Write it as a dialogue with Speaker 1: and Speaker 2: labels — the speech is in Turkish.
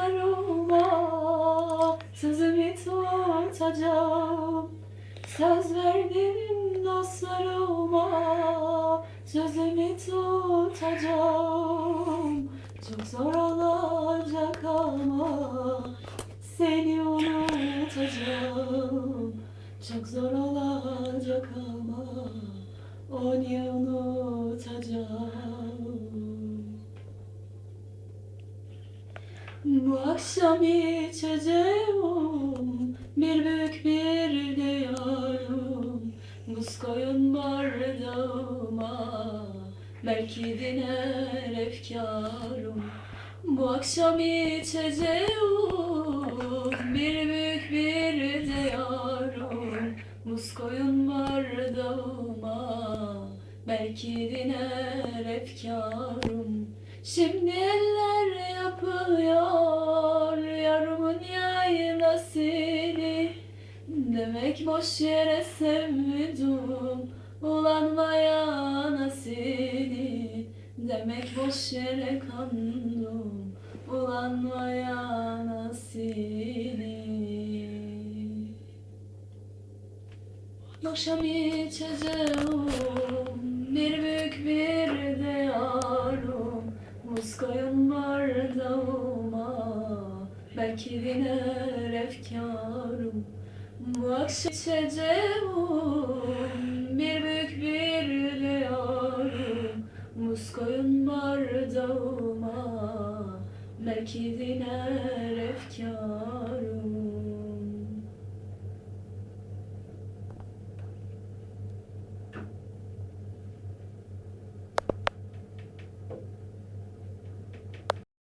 Speaker 1: dostlarıma sözümü tutacağım. Söz verdim dostlarıma sözümü tutacağım. Çok zor olacak ama seni unutacağım. Çok zor olacak ama onu unutacağım. Bu akşam içeceğim bir büyük bir diyarım. Buz koyun bardağıma belki diner efkarım. Bu akşam içeceğim bir büyük bir diyarım. Buz koyun bardağıma belki diner efkarım. Şimdi eller yapıyor Demek boş yere sevmedim ulan vay anasını Demek boş yere kandım ulan vay anasını Akşam içeceğim bir büyük bir diyarım Muz koyun bardağıma belki diner efkarım Akşam içeceğim bir büyük bir diyarım Muz koyun bardağıma belki diner